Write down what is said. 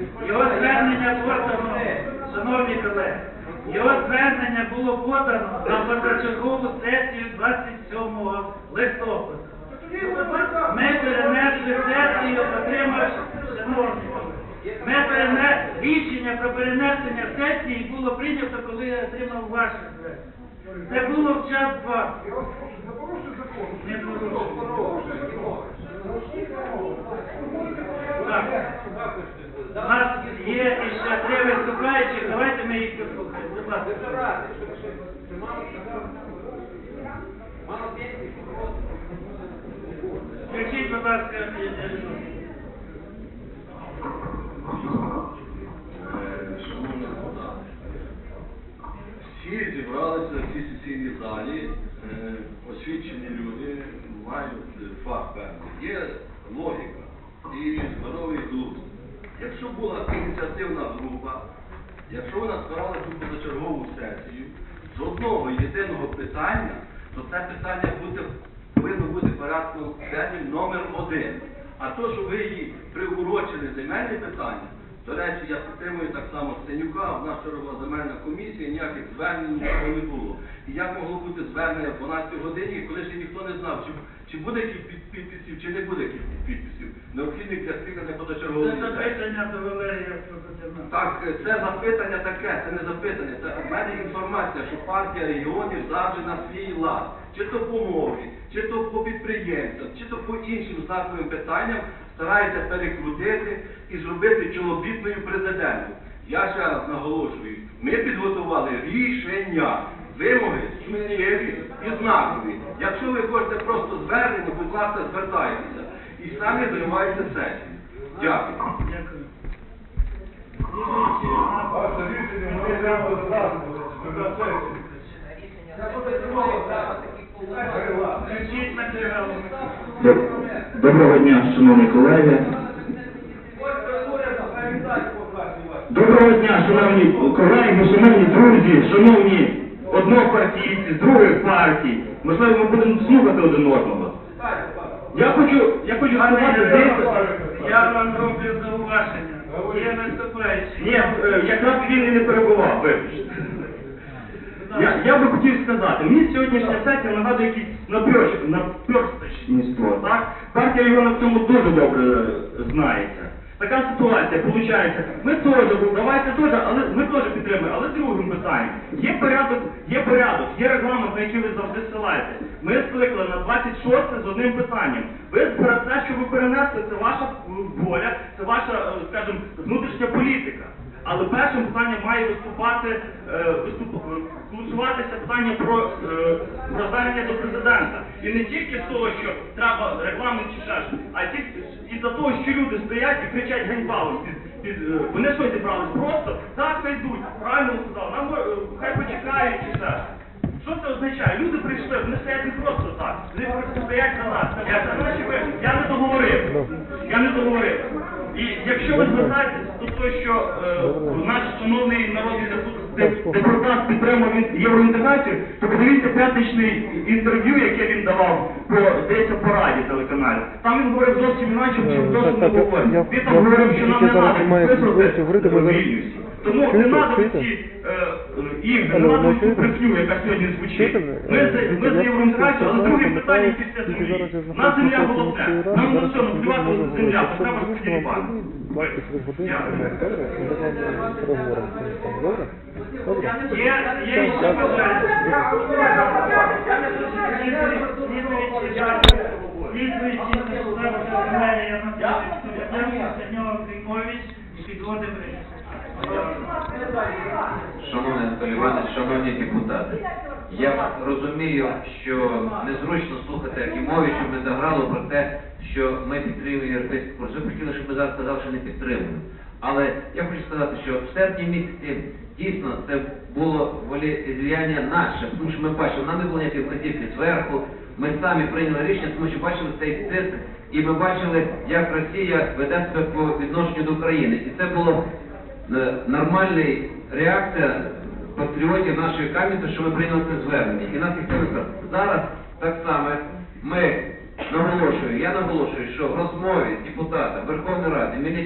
Його звернення подано, шановні колеги, його звернення було подано на позачергову сесію 27 листопада. Ми перенесли сесію, отримавши, шановні колеги, ми перенесли рішення про перенесення сесії було прийнято, коли я отримав ваше звернення. Це було в час два. Не порушую. У нас є ще три виступаючих, давайте ми їх послухаємо. Включіть, будь ласка, всі зібралися в цій сесійній залі, е, освічені люди, мають фах певний. Якщо була ініціативна група, якщо вона збирала цю позачергову сесію з одного єдиного питання, то це питання буде, повинно бути порядком денним номер один. А то, що ви її приурочили земельні питання, до речі, я підтримую так само Синюка, в нас вчора була земельна комісія, ніяких звернень нічого не було. І як могло бути звернення в 12 годині, коли ще ніхто не знав, чи, чи буде кількість підписів, чи не буде кількість підписів, необхідних для скликання позачергової Це запитання до Валерія. Так, це запитання таке, це не запитання. Це в мене інформація, що партія регіонів завжди на свій лад. Чи то по мові, чи то по підприємцям, чи то по іншим знаковим питанням старається перекрутити і зробити чоловітною президентом. Я ще раз наголошую, ми підготували рішення, вимоги суттєві і знакові. Якщо ви хочете просто звернення, будь ласка, звертайтеся. І самі займайте сесію. Дякую. Дякую. Доброго дня, шановні колеги. Доброго дня, шановні колеги, шановні друзі, шановні однопартійці з других партій. Можливо, ми будемо слухати один одного. Я хочу, я хочу сказати, Я вам роблю зауваження. Є виступаючий. ні, е, якраз він і не перебував, вибачте. Я, я би хотів сказати, мені сьогоднішня сесія нагадує наперч- наперсточництво, так? Партія його на цьому дуже добре е, знається. Така ситуація, виходить, ми теж, ну, давайте теж, але ми теж підтримуємо, але другим питанням. Є порядок, є порядок, є регламент, на який ви завжди ссилаєтесь. Ми скликали на 26 з одним питанням. Ви те, що ви перенесли, це ваша е, воля, це ваша, е, скажімо, внутрішня політика. Але першим питанням має виступати, е, виступ, е, питання про, е, про звернення до президента. І не тільки з того, що треба регламент чи ще а тільки і за того, що люди стоять і кричать ганьба. Вони що зібрались? Просто так хай йдуть, правильно ви сказали, нам хай почекають чи щось. Що це означає? Люди прийшли, вони стоять не просто так, вони просто стоять за нас. Я, я не договорив. Я не договорив. І якщо ви звертаєтесь того, що е, наш шановний народний деп- депутат підтримав євроінтеграцію, то подивіться п'ятничне інтерв'ю, яке він давав по десь по раді телеканалі. Там він говорив зовсім інакше, чим досить не я- Він там говорив, що нам не треба підписувати ми Вільнюсі. Тому не треба Чуєте? ці е, ви цю чуєте? брехню, яка сьогодні звучить. Ми Е, ми але друге знаю, питання після землі. На земля в головне. Нам на цьому можу земля, потрібно, бачите, через годину, Дякую. добре? Ми вам переговоримо з цим, добре? Добре? Є, є ще бажання. Слідуючий депутат Валерія Анатолійович Сеньор Климович і підводимо Іванович, шановні депутати, я розумію, що незручно слухати Акімовича, ми заграли про те, що ми підтримуємо європейський курс. Ви хотіли, щоб ми зараз сказали, що не підтримуємо. Але я хочу сказати, що в серпні місяці дійсно це було волеізліяння наше, тому що ми бачили, нам не було ніякої вказівки зверху, ми самі прийняли рішення, тому що бачили цей цирк, і ми бачили, як Росія веде себе по відношенню до України. І це було е, нормальна реакція патріотів нашої кам'янки, що ми прийняли це звернення. І нас ніхто сказав. Зараз так само ми наголошую, я наголошую, що в розмові депутата Верховної Ради